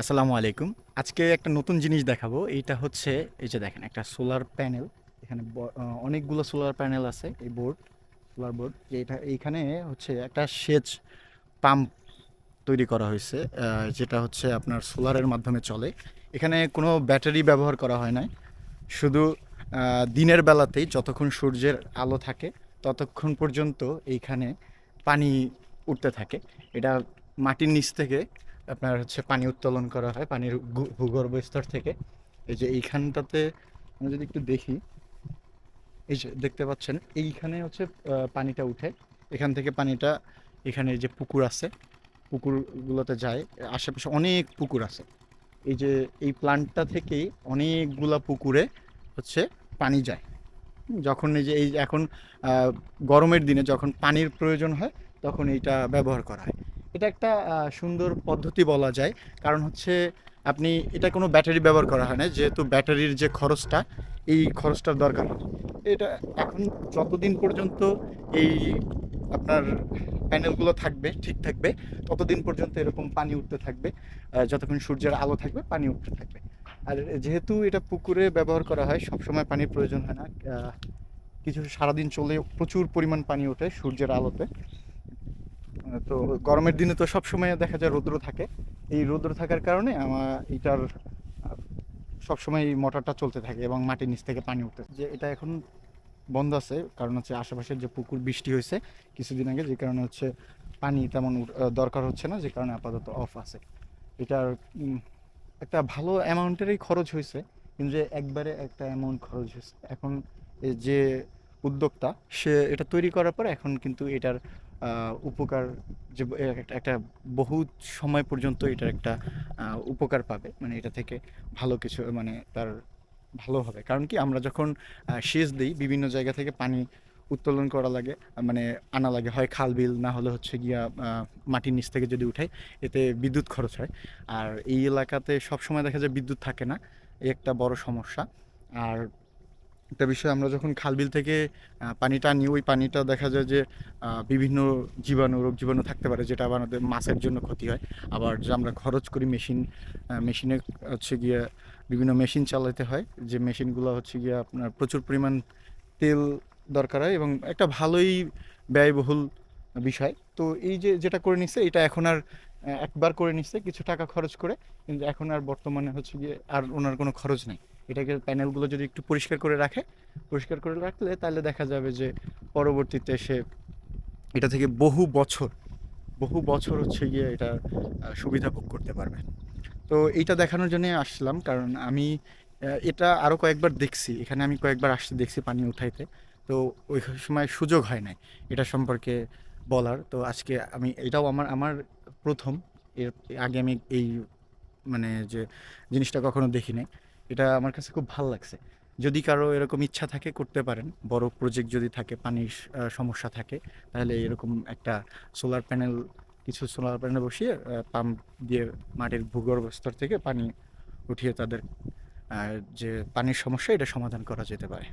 আসসালামু আলাইকুম। আজকে একটা নতুন জিনিস দেখাবো। এইটা হচ্ছে, এই যে দেখেন, একটা সোলার প্যানেল। এখানে অনেকগুলো সোলার প্যানেল আছে, এই বোর্ড, সোলার বোর্ড। এটা এইখানে হচ্ছে একটা সেচ পাম্প তৈরি করা হয়েছে যেটা হচ্ছে আপনার সোলারের মাধ্যমে চলে। এখানে কোনো ব্যাটারি ব্যবহার করা হয় নাই। শুধু দিনের বেলাতেই যতক্ষণ সূর্যের আলো থাকে, ততক্ষণ পর্যন্ত এইখানে পানি উঠতে থাকে। এটা মাটির নিচ থেকে আপনার হচ্ছে পানি উত্তোলন করা হয়, পানির ভূগর্ভ স্তর থেকে। এই যে এইখানটাতে আমরা যদি একটু দেখি, এই যে দেখতে পাচ্ছেন, এইখানে হচ্ছে পানিটা উঠে। এখান থেকে পানিটা, এখানে যে পুকুর আছে, পুকুরগুলোতে যায়। আশেপাশে অনেক পুকুর আছে। এই যে এই প্লান্টটা থেকেই অনেকগুলা পুকুরে হচ্ছে পানি যায়। যখন এই যে, এই এখন গরমের দিনে যখন পানির প্রয়োজন হয়, তখন এইটা ব্যবহার করা হয়। এটা একটা সুন্দর পদ্ধতি বলা যায়। কারণ হচ্ছে আপনি, এটা কোনো ব্যাটারি ব্যবহার করা হয় না, যেহেতু ব্যাটারির যে খরচটা, এই খরচটার দরকার এটা এখন যতদিন পর্যন্ত এই আপনার প্যানেলগুলো থাকবে, ঠিক থাকবে, ততদিন পর্যন্ত এরকম পানি উঠতে থাকবে যতক্ষণ সূর্যের আলো থাকবে, পানি উঠতে থাকবে। আর যেহেতু এটা পুকুরে ব্যবহার করা হয়, সবসময় পানির প্রয়োজন হয় না কিছু সারাদিন চলে প্রচুর পরিমাণ পানি ওঠে সূর্যের আলোতে। তো গরমের দিনে তো সবসময় দেখা যায় রৌদ্র থাকে। এই রৌদ্র থাকার কারণে আমার এটার, সবসময় মোটরটা চলতে থাকে এবং মাটির নিচ থেকে পানি উঠতে যে এটা এখন বন্ধ আছে, কারণ হচ্ছে আশেপাশের যে পুকুর বৃষ্টি হয়েছে কিছুদিন আগে, যে কারণে হচ্ছে পানি তেমন দরকার হচ্ছে না, যে কারণে আপাতত অফ আছে। এটার একটা ভালো অ্যামাউন্টেরই খরচ হয়েছে, কিন্তু একবারে একটা অ্যামাউন্ট খরচ হয়েছে। এখন যে উদ্যোক্তা, সে এটা তৈরি করার পর এখন কিন্তু এটার উপকার যে, একটা- বহু সময় পর্যন্ত এটার একটা উপকার পাবে। মানে এটা থেকে ভালো কিছু মানে তার ভালো হবে। কারণ কি আমরা যখন সেচ দিই, বিভিন্ন জায়গা থেকে পানি উত্তোলন করা লাগে মানে আনা লাগে। হয় খাল বিল, না হলে হচ্ছে গিয়া মাটির নিচ থেকে যদি উঠাই, এতে বিদ্যুৎ খরচ হয়। আর এই এলাকাতে সব সময় দেখা যায় বিদ্যুৎ থাকে না। এই একটা বড় সমস্যা। আর একটা বিষয়, আমরা যখন খালবিল থেকে পানিটা নিই ওই পানিটা দেখা যায় যে বিভিন্ন জীবাণু, রোগ জীবাণু থাকতে পারে, যেটা আবার আমাদের মাছের জন্য ক্ষতি হয়। আবার যে আমরা খরচ করি মেশিন মেশিনে হচ্ছে গিয়ে বিভিন্ন মেশিন চালাতে হয়, যে মেশিনগুলো হচ্ছে গিয়ে আপনার প্রচুর পরিমাণ তেল দরকার হয় এবং একটা ভালোই ব্যয়বহুল বিষয়। তো এই যে, যেটা করে নিচ্ছে এটা এখন আর একবার করে নিচ্ছে কিছু টাকা খরচ করে, কিন্তু এখন আর বর্তমানে হচ্ছে গিয়ে আর ওনার কোনো খরচ নেই। এটাকে প্যানেলগুলো যদি একটু পরিষ্কার করে রাখে, পরিষ্কার করে রাখলে তাহলে দেখা যাবে যে পরবর্তীতে সে এটা থেকে বহু বছর বহু বছর হচ্ছে গিয়ে এটা সুবিধা ভোগ করতে পারবে। তো এইটা দেখানোর জন্য আসলাম, কারণ আমি এটা আরও কয়েকবার দেখছি। এখানে আমি কয়েকবার আসতে দেখছি পানি উঠাইতে। তো ওই সময় সুযোগ হয় নাই এটা সম্পর্কে বলার। তো আজকে আমি, এটাও আমার আমার প্রথম। এর আগে আমি এই মানে যে জিনিসটা কখনো দেখি নাই এটা আমার কাছে খুব ভালো লাগছে। যদি কারও এরকম ইচ্ছা থাকে করতে পারেন। বড় প্রজেক্ট যদি থাকে পানির সমস্যা থাকে তাহলে এরকম একটা সোলার প্যানেল কিছু সোলার প্যানেল বসিয়ে পাম্প দিয়ে মাটির ভূগর্ভস্তর থেকে পানি উঠিয়ে তাদের যে পানির সমস্যা এটা সমাধান করা যেতে পারে।